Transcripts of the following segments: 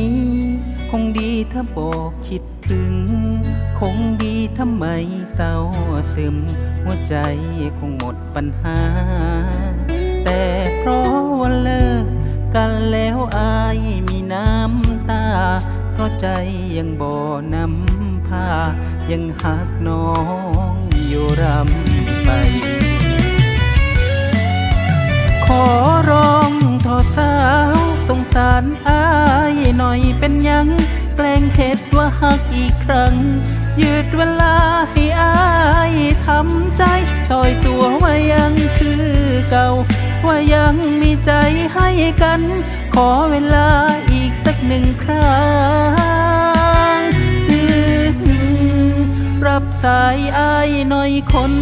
ี้ คงดีถ้าบอกคิดถึง คงดีถ้าไม่เศร้าซึม หัวใจคงหมดปัญหา แต่เพราะว่าเลิกกันแล้วอายมีน้ำตา เพราะใจยังบ่อนำพา ยังหักน้องอยู่รำไป ขอร้องทอสาวสงสาร เป็นยังแกล้งเห็ดว่าหักอีกครั้ง ยืดเวลาให้อายทำใจต่อยตัวว่ายังคือเก่า ว่ายังมีใจให้กัน ขอเวลาอีกสักหนึ่งครั้งรับสายอายหน่อยคน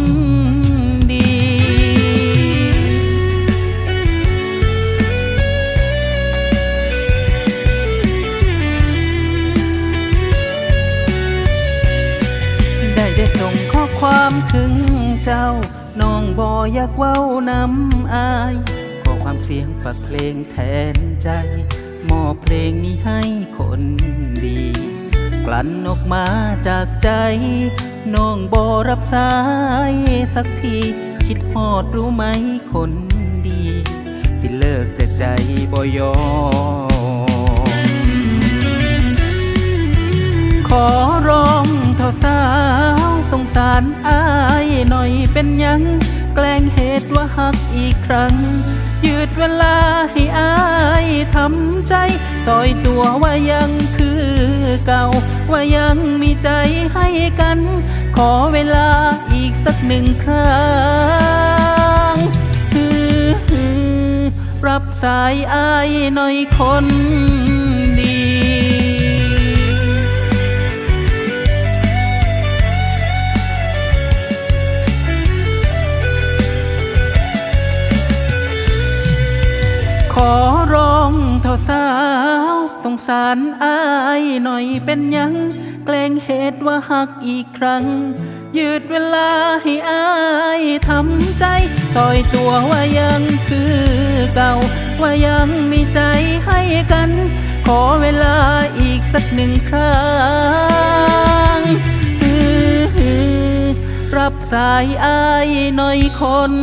ามถึงเจ้า น้องบออยากเว้านำอาย ขอความเสียงฝากเพลงแทนใจ มอบเพลงนี้ให้คนดี กลั่นออกมาจากใจ น้องบอรับสายสักที คิดฮอดรู้ไหมคนดี สิเลิกแต่ใจบอยอมขอ เป็นยัง แกล้งเหตุว่าหักอีกครั้ง ยืดเวลาให้อายทำใจ ต่อยตัวว่ายังคือเก่า ว่ายังมีใจให้กัน ขอเวลาอีกสักหนึ่งครั้งรับสายอายหน่อยคน สารอายหน่อยเป็นยัง แกล้งเหตุว่าหักอีกครั้ง ยืดเวลาให้อายทำใจต่อยตัวว่ายังคือเก่า ว่ายังมีใจให้กัน ขอเวลาอีกสักหนึ่งครั้งรับสายอายหน่อยคน